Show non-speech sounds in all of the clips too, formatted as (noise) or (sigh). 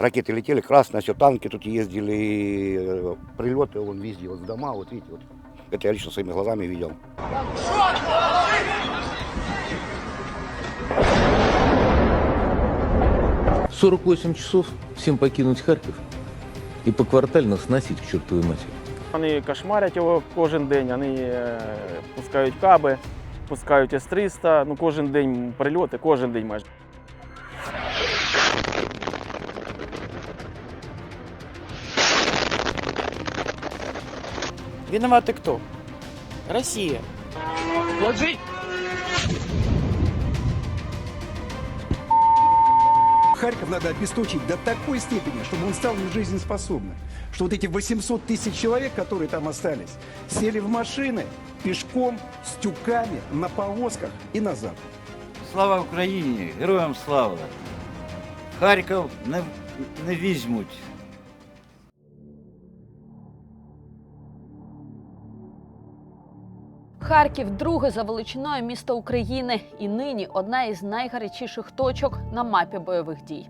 Ракеты летели, красное, все, танки тут ездили, э, прилеты, вон везде, вот в дома, вот видите, вот. Это я лично своими глазами видел. В 48 часов всем покинуть Харьков и поквартально сносить к чертовой матери. Вони кошмарять його кожен день, вони е, пускають каби, пускають С-300, ну кожен день прильоти, кожен день майже. Виноваты кто? Россия. Харьков надо обесточить до такой степени, чтобы он стал нежизнеспособным. Что вот эти 800 тысяч человек, которые там остались, сели в машины пешком, с тюками, на повозках и назад. Слава Україні! Героям слава! Харків не, не візьмуть. Харків друге за величиною місто України і нині одна із найгарячіших точок на мапі бойових дій.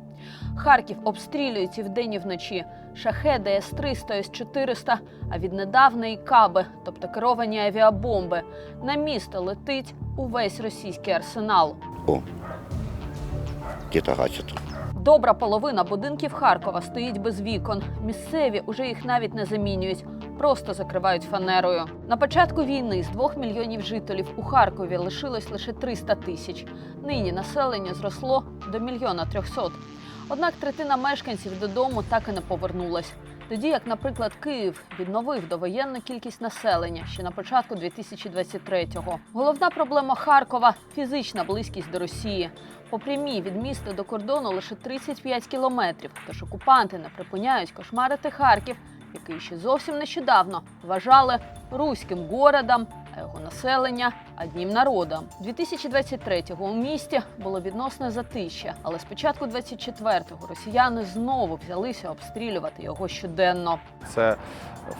Харків обстрілюють і вдень і вночі. Шахеди С-300, С-400, а віднедавна і каби, тобто керовані авіабомби. На місто летить увесь російський арсенал. О. Добра половина будинків Харкова стоїть без вікон. Місцеві уже їх навіть не замінюють, просто закривають фанерою. На початку війни з двох мільйонів жителів у Харкові лишилось лише 300 тисяч. Нині населення зросло до мільйона трьохсот. Однак третина мешканців додому так і не повернулась. Тоді як, наприклад, Київ відновив довоєнну кількість населення ще на початку 2023-го. Головна проблема Харкова фізична близькість до Росії. По прямій від міста до кордону лише 35 кілометрів. Тож окупанти не припиняють кошмарити Харків, який ще зовсім нещодавно вважали руським городом, а його населення одним народом. 2023-го у місті було відносне затища, але з початку 24-го росіяни знову взялися обстрілювати його щоденно. Це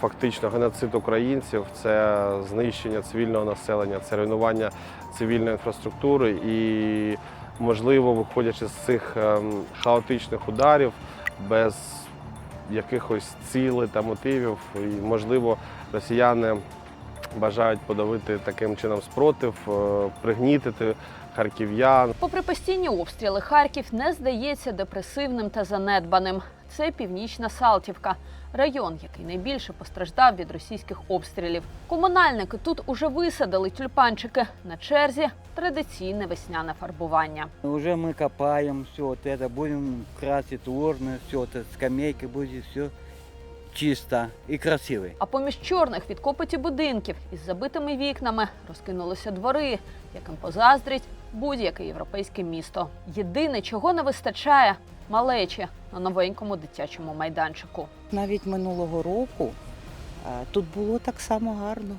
фактично геноцид українців, це знищення цивільного населення, це руйнування цивільної інфраструктури і, можливо, виходячи з цих ем, хаотичних ударів без якихось цілей та мотивів, і, можливо, росіяни бажають подавити таким чином спротив, е, пригнітити харків'ян. Попри постійні обстріли, Харків не здається депресивним та занедбаним. Це північна Салтівка, район, який найбільше постраждав від російських обстрілів. Комунальники тут уже висадили тюльпанчики. На черзі традиційне весняне фарбування. Уже мы копаем все вот это, будем красить урны, все это, скамейки будет все чисто и красиво. А поміж чорних від копоті будинків із забитими вікнами розкинулися двори, яким позаздрить будь-яке європейське місто. Єдине, чого не вистачає малечі на новенькому дитячому майданчику. Навіть минулого року е, тут було так само гарно.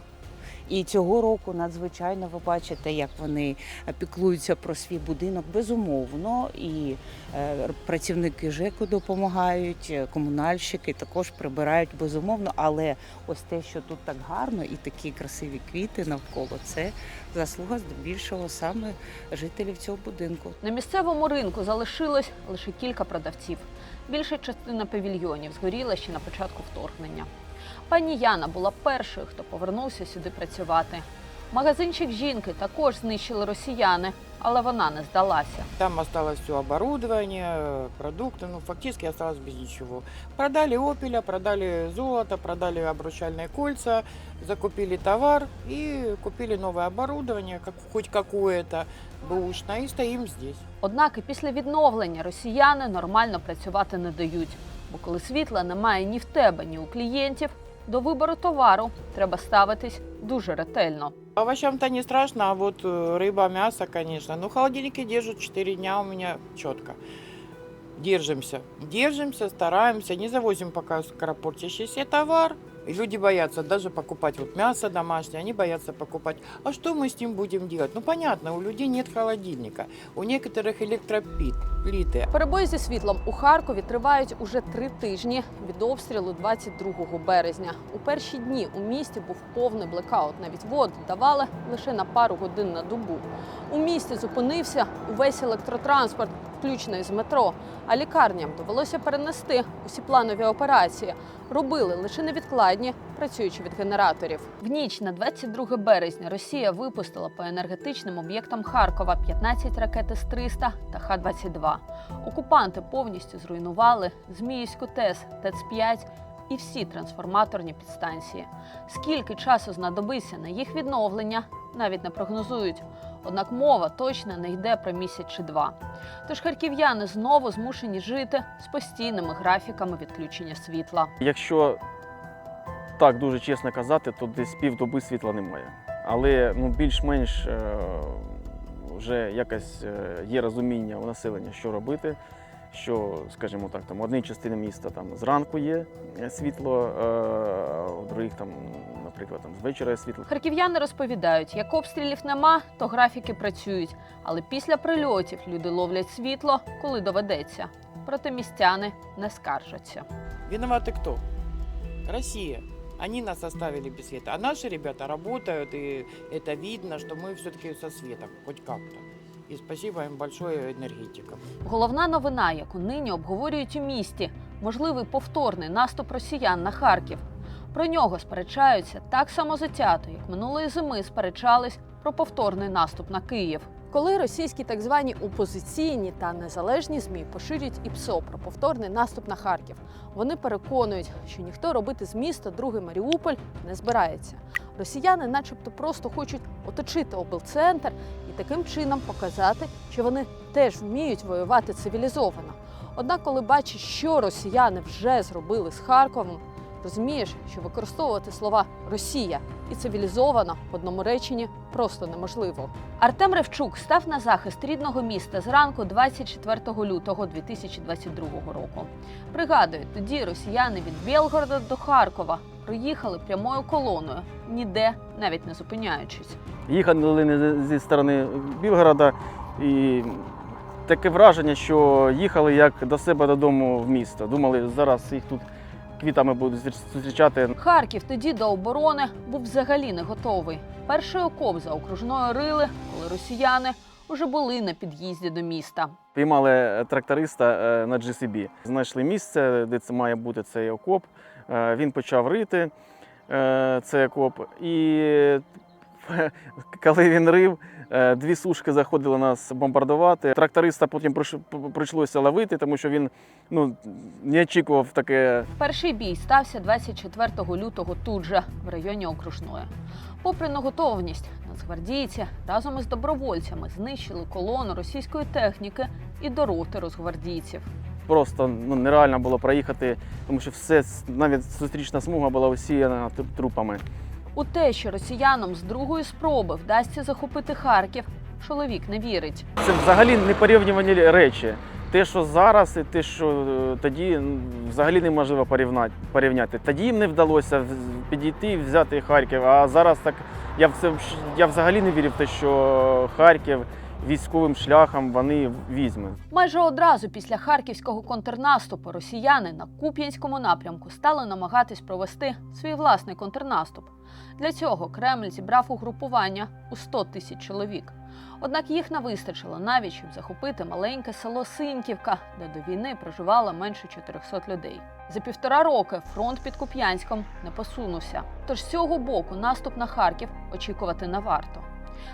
І цього року надзвичайно ви бачите, як вони піклуються про свій будинок безумовно. І е, працівники ЖЕКу допомагають, е, комунальщики також прибирають безумовно. Але ось те, що тут так гарно і такі красиві квіти навколо, це заслуга здебільшого саме жителів цього будинку. На місцевому ринку залишилось лише кілька продавців. Більша частина павільйонів згоріла ще на початку вторгнення. Пані Яна була першою, хто повернувся сюди працювати. Магазинчик жінки також знищили росіяни, але вона не здалася. Там осталось все оборудование, э, продукты, ну фактически осталось без ничего. Продали опеля, продали золото, продали обручальные кольца, закупили товар и купили новое оборудование, как, хоть какое-то бэушное, и стоим здесь. Однак і після відновлення росіяни нормально працювати не дають. Бо коли світла немає ні в тебе, ні у клієнтів, до вибору товару треба ставитись дуже ретельно. Овощам-то не страшно, а вот риба, рыба, мясо, конечно. Ну, холодильники держат 4 дня у меня четко. Держимся. Держимся, стараемся, не завозим пока скоропортящийся товар. И люди боятся даже покупать вот мясо домашнее, они боятся покупать. А что мы с ним будем делать? Ну, понятно, у людей нет холодильника, у некоторых электроплит, плиты. Перебої зі світлом у Харкові тривають уже три тижні від обстрілу 22 березня. У перші дні у місті був повний блекаут. Навіть воду давали лише на пару годин на добу. У місті зупинився увесь електротранспорт. включно із метро, а лікарням довелося перенести усі планові операції. Робили лише невідкладні, працюючи від генераторів. В ніч на 22 березня Росія випустила по енергетичним об'єктам Харкова 15 ракет С-300 та Х-22. Окупанти повністю зруйнували Зміївську ТЕС, ТЕЦ-5 і всі трансформаторні підстанції. Скільки часу знадобиться на їх відновлення, навіть не прогнозують. Однак мова точно не йде про місяць чи два. Тож харків'яни знову змушені жити з постійними графіками відключення світла. Якщо так дуже чесно казати, то десь півдоби світла немає. Але ну, більш-менш е, вже якось е, є розуміння у населення, що робити. Що, скажімо так, там в одній частині міста там зранку є е, світло, в других там, наприклад, там з вечора є світло. Харків'яни розповідають, як обстрілів нема, то графіки працюють. Але після прильотів люди ловлять світло, коли доведеться. Проте містяни не скаржаться. Виноваты кто? Россия. Они нас оставили без света. А наши ребята работают, и это видно, что мы все-таки со светом, хоть как-то. И спасибо им большое энергетикам. Головна новина, яку нині обговорюють у місті, можливий повторний наступ росіян на Харків. Про нього сперечаються так само затято, як минулої зими сперечались про повторний наступ на Київ. Коли російські так звані опозиційні та незалежні змі поширюють ІПСО про повторний наступ на Харків, вони переконують, що ніхто робити з міста другий Маріуполь не збирається. Росіяни, начебто, просто хочуть оточити облцентр і таким чином показати, що вони теж вміють воювати цивілізовано. Однак, коли бачиш, що росіяни вже зробили з Харковом, розумієш, що використовувати слова Росія і цивілізовано в одному реченні просто неможливо. Артем Ревчук став на захист рідного міста зранку 24 лютого 2022 року. Пригадує, тоді росіяни від Білгорода до Харкова проїхали прямою колоною, ніде навіть не зупиняючись. Їхали не зі сторони Білгорода, і таке враження, що їхали як до себе додому в місто. Думали, зараз їх тут квітами будуть зустрічати. Харків тоді до оборони був взагалі не готовий. Перший окоп за окружною рили, коли росіяни уже були на під'їзді до міста. Піймали тракториста е, на GCB. Знайшли місце, де це має бути цей окоп. Е, Він почав рити е, цей окоп. І (laughs) коли він рив, е, дві сушки заходили нас бомбардувати. Тракториста потім прийшлося ловити, тому що він ну, не очікував таке Перший бій стався 24 лютого тут же, в районі окружної. Попри неготовність, нацгвардійці разом із добровольцями знищили колону російської техніки і до роти розгвардійців. просто ну, нереально було проїхати, тому що все, навіть зустрічна смуга була усіяна трупами. У те, що росіянам з другої спроби вдасться захопити Харків, чоловік не вірить. Це взагалі не порівнювані речі. Те, що зараз, і те, що е, тоді взагалі неможливо порівняти. Тоді їм не вдалося підійти і взяти Харків. А зараз так я в це я взагалі не вірив в те, що Харків військовим шляхом вони візьмуть. Майже одразу після харківського контрнаступу росіяни на Куп'янському напрямку стали намагатись провести свій власний контрнаступ. Для цього Кремль зібрав угрупування у 100 тисяч чоловік. Однак їх не вистачило навіть, щоб захопити маленьке село Синьківка, де до війни проживало менше 400 людей. За півтора роки фронт під Куп'янськом не посунувся. Тож з цього боку наступ на Харків очікувати не варто.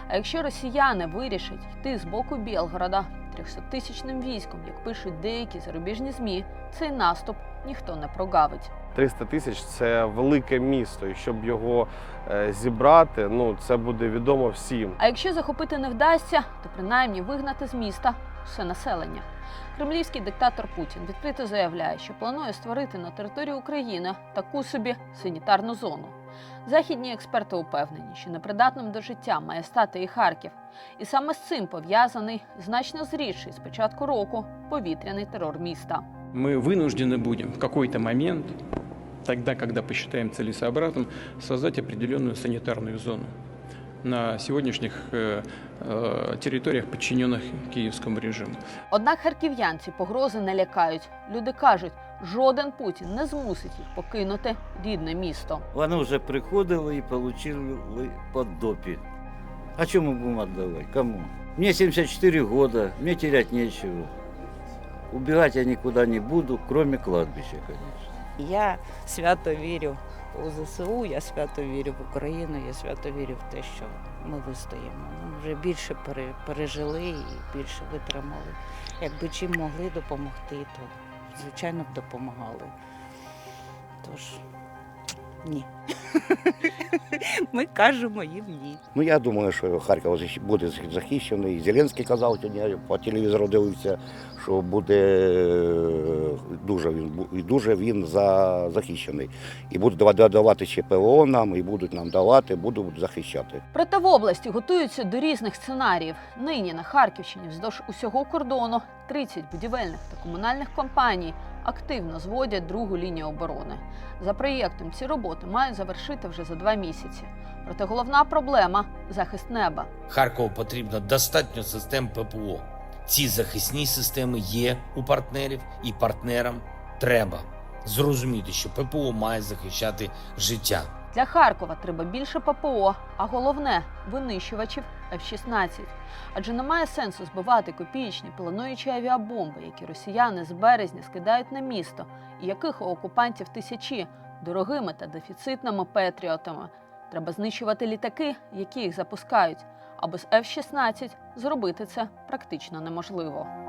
А якщо росіяни вирішать йти з боку Білгорода 300-тисячним військом, як пишуть деякі зарубіжні змі, цей наступ ніхто не прогавить. 300 тисяч це велике місто, і щоб його е, зібрати, ну це буде відомо всім. А якщо захопити не вдасться, то принаймні вигнати з міста все населення. Кремлівський диктатор Путін відкрито заявляє, що планує створити на території України таку собі санітарну зону. Західні експерти упевнені, що непридатним до життя має стати і Харків. І саме з цим пов'язаний значно зрідший з початку року повітряний терор міста. мы вынуждены будем в какой-то момент, тогда, когда посчитаем целесообразным, создать определенную санитарную зону на сегодняшних э, э, территориях, подчиненных киевскому режиму. Однак харків'ян ці погрози не лякають. Люди кажуть, жоден Путін не змусить їх покинути рідне місто. Вони вже приходили і отримали по допі. А чому ми будемо віддавати? Кому? Мне 74 года, мне терять нечего. Убегать я никуда не буду, кроме кладбища, конечно. Я свято вірю у ЗСУ, я свято вірю в Україну, я свято вірю в те, що ми вистоїмо. Ми вже більше пережили і більше витримали. Якби чим могли допомогти, то звичайно б допомагали. Тож ні. (laughs) Ми кажемо їм ні. Ну я думаю, що Харків буде захищений. Зеленський казав сьогодні по телевізору дивився, що буде е, дуже він і дуже він за захищений. І будуть дава- давати ще ПВО нам, і будуть нам давати, будуть захищати. Проте в області готуються до різних сценаріїв. Нині на Харківщині вздовж усього кордону 30 будівельних та комунальних компаній активно зводять другу лінію оборони. За проєктом ці роботи мають завершити вже за два місяці. Проте головна проблема захист неба. Харкову потрібно достатньо систем ППО. Ці захисні системи є у партнерів, і партнерам треба зрозуміти, що ППО має захищати життя. Для Харкова треба більше ППО, а головне винищувачів F-16. Адже немає сенсу збивати копієчні плануючі авіабомби, які росіяни з березня скидають на місто, і яких у окупантів тисячі дорогими та дефіцитними петріотами. Треба знищувати літаки, які їх запускають. А без F-16 зробити це практично неможливо.